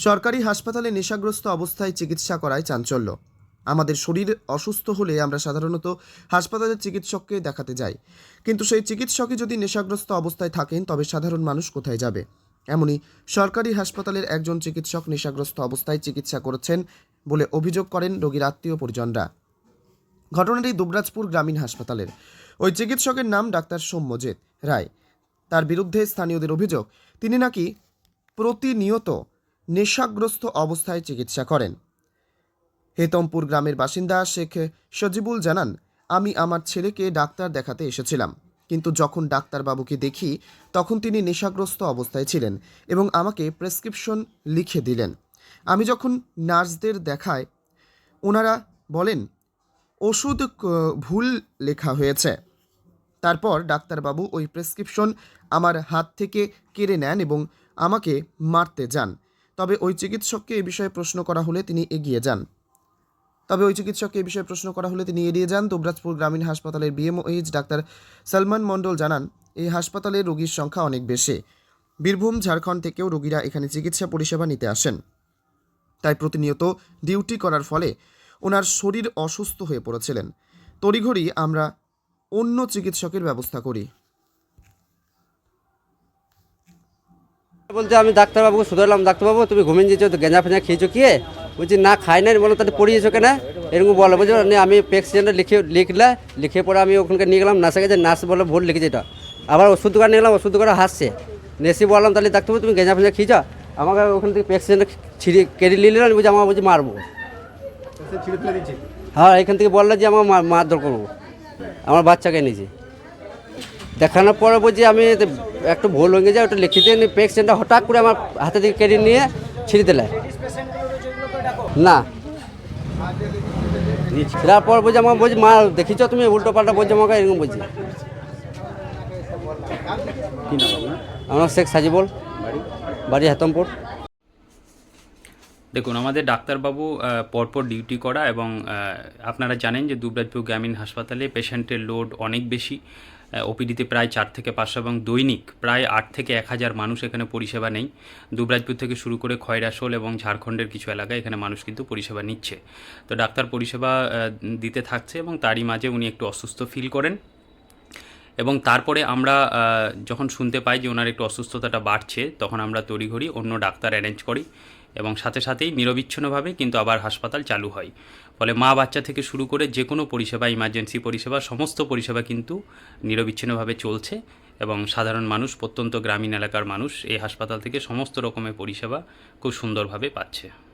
সরকারি হাসপাতালে নেশাগ্রস্ত অবস্থায় চিকিৎসা করায় চাঞ্চল্য। আমাদের শরীর অসুস্থ হলে আমরা সাধারণত হাসপাতালের চিকিৎসককে দেখাতে যাই। কিন্তু সেই চিকিৎসকই যদি নেশাগ্রস্ত অবস্থায় থাকেন, তবে সাধারণ মানুষ কোথায় যাবে? এমনই সরকারি হাসপাতালের একজন চিকিৎসক নেশাগ্রস্ত অবস্থায় চিকিৎসা করেছেন বলে অভিযোগ করেন রোগীর আত্মীয় পরিজনরা। ঘটনাটি দুবরাজপুর গ্রামীণ হাসপাতালের। ওই চিকিৎসকের নাম ডাক্তার সৌম্যজিৎ রায়। তার বিরুদ্ধে স্থানীয়দের অভিযোগ, তিনি নাকি প্রতিনিয়ত নেশাগ্রস্ত অবস্থায় চিকিৎসা করেন। হেতমপুর গ্রামের বাসিন্দা শেখ সজিবুল জানান, আমি আমার ছেলেকে ডাক্তার দেখাতে এসেছিলাম, কিন্তু যখন ডাক্তারবাবুকে দেখি, তখন তিনি নেশাগ্রস্ত অবস্থায় ছিলেন এবং আমাকে প্রেসক্রিপশন লিখে দিলেন। আমি যখন নার্সদের দেখায় ওনারা বলেন, ওষুধ ভুল লেখা হয়েছে। তারপর ডাক্তারবাবু ওই প্রেসক্রিপশন আমার হাত থেকে কেড়ে নেন এবং আমাকে মারতে যান। তবে ওই চিকিৎসককে এ বিষয়ে প্রশ্ন করা হলে তিনি এগিয়ে যান। তবে ওই চিকিৎসককে এ বিষয়ে প্রশ্ন করা হলে তিনি এড়িয়ে যান। দুবরাজপুর গ্রামীণ হাসপাতালের বিএমওএইচ ডাক্তার সালমান মণ্ডল জানান, এই হাসপাতালে রোগীর সংখ্যা অনেক বেশি। বীরভূম, ঝাড়খণ্ড থেকেও রোগীরা এখানে চিকিৎসা পরিষেবা নিতে আসেন। তাই প্রতিনিয়ত ডিউটি করার ফলে ওনার শরীর অসুস্থ হয়ে পড়েছিলেন। তড়িঘড়ি আমরা অন্য চিকিৎসকের ব্যবস্থা করি। বলতে আমি ডাক্তারবাবুকে শুধারলাম ডাক্তারবাবু তুমি ঘুমিয়ে দিয়েছ তো গেঁজা ফেঁজা খেয়েছো কি? বলছি না খাই নাই বলো তাহলে পড়িয়েছো কেন? এরকম বলো বলছি "না, আমি প্রেসক্রিপশনটা লিখে লিখলে লিখে পরে আমি ওখানকে নিয়ে গেলাম নার্সের কাছে নার্স বলে ভুল লিখেছে এটা। আবার ওষুধ দোকানে নিয়ে গেলাম ওষুধ দোকানে হাসছে। নেসি বললাম তাহলে ডাক্তারবাবু তুমি গেঁজা ফেঁজা খেয়েছো? আমাকে ওখান থেকে প্রেসক্রিপশনটা ছিঁড়ে কেড়ে নিয়ে নিলাম বলছি আমার বলছি মারবো। হ্যাঁ এখান থেকে বলল যে আমার মারধর করব। আমার বাচ্চাকে নিয়েছে দেখানোর পরে বলছি আমি একটু ভুল হয়ে যায় ওটা লিখে দিয়ে পেশেন্টটা হঠাৎ করে আমার হাতে থেকে কেড়ে নিয়ে ছিঁড়ে দিলে। না। তারপর বলছি আমার বলছি মা দেখিছ তুমি উল্টো পাল্টা বলছো? আমাকে এরকম বলছি। আমার শেখ সাজিবল। বাড়ি? হেতমপুর। দেখুন আমাদের ডাক্তারবাবু পরপর ডিউটি করা এবং আপনারা জানেন যে দুবরাজপুর গ্রামীণ হাসপাতালে পেশেন্টের লোড অনেক বেশি। ওপিডিতে প্রায় চার থেকে পাঁচশো এবং দৈনিক প্রায় আট থেকে এক হাজার মানুষ এখানে পরিষেবা নেই। দুবরাজপুর থেকে শুরু করে খয়রাসোল এবং ঝাড়খণ্ডের কিছু এলাকায় এখানে মানুষ কিন্তু পরিষেবা নিচ্ছে। তো ডাক্তার পরিষেবা দিতে থাকছে এবং তারই মাঝে উনি একটু অসুস্থ ফিল করেন। এবং তারপরে আমরা যখন শুনতে পাই যে ওনার একটু অসুস্থতাটা বাড়ছে, তখন আমরা তড়িঘড়ি অন্য ডাক্তার অ্যারেঞ্জ করি। এবং সাথে সাথেই নিরবিচ্ছিন্নভাবে কিন্তু আবার হাসপাতাল চালু হয়। ফলে মা বাচ্চা থেকে শুরু করে যে কোনো পরিষেবা ইমার্জেন্সি পরিষেবা, সমস্ত পরিষেবা কিন্তু নিরবিচ্ছিন্নভাবে চলছে এবং সাধারণ মানুষ, প্রত্যন্ত গ্রামীণ এলাকার মানুষ এই হাসপাতাল থেকে সমস্ত রকমের পরিষেবা খুব সুন্দরভাবে পাচ্ছে।